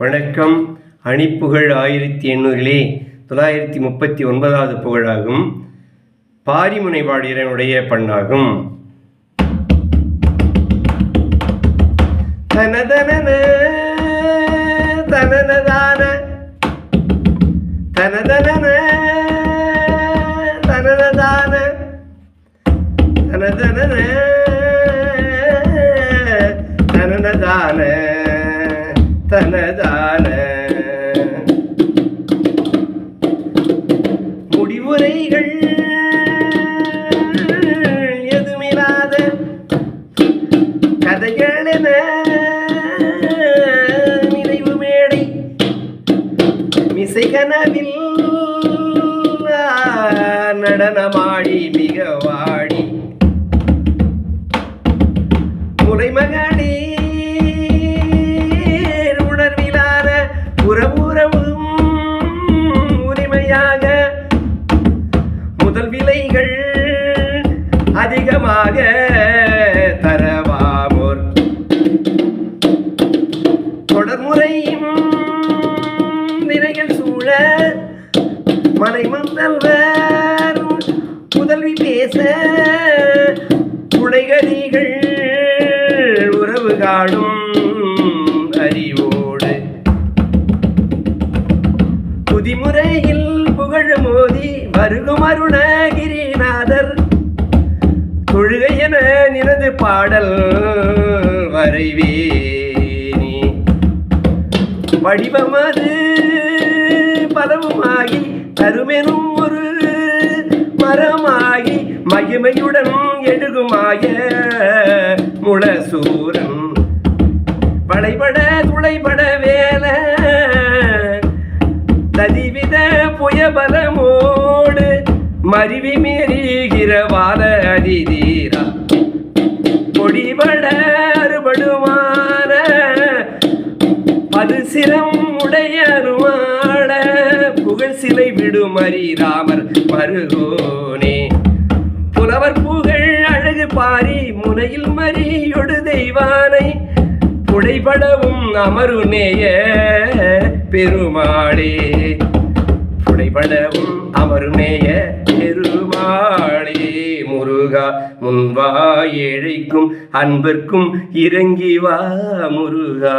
வணக்கம். அணிப்புகழ் ஆயிரத்தி எண்ணூறிலே தொள்ளாயிரத்தி முப்பத்தி ஒன்பதாவது புகழாகும். பாரிமுனை வாடியனுடைய பண்ணாகும். தனதன தனதான தனதனன தனதான தனதன தனனதான தனதான கதைகளென நிறைவு மேடை. மிசை கனவில் நடனமாடி மிக வாடி. முறைமகளே உணர்விலான உறவுறவும் உரிமையாக முதல் விலைகள் அதிகமாக நிறைகள் சூழ மனை முதல்வர் புதல்வி பேச புனைகதிகள் உறவு காணும் அறிவோடு. புதிமுறையில் புகழ் மோதி வருகும் அருணகிரிநாதர் தொழுகை என நினது பாடல் வரைவே வடிவமது பலவுமாகி தருமெனும் ஒரு மரமாகி மகிமையுடன் எழுகுமாய முளசூரன் வளைபட துளைபட வேல ததிவித புயபலமோடு மருவி மீறுகிற வாத அதிதீரா. கொடிபட அறுபடுமான அது சிரம் உடைய அருவாள புகழ் சிலை விடுமறி ராமர் மருகோனே. புலவர் புகழ் அழகு பாரி முனையில் மறியொடு தெய்வானை. புடைபடவும் அமருநேய பெருமாளே. புடைபடவும் அமருநேய பெருமாளே. முருகா முன்வா ஏழைக்கும் அன்பர்க்கும் இறங்கி வா முருகா.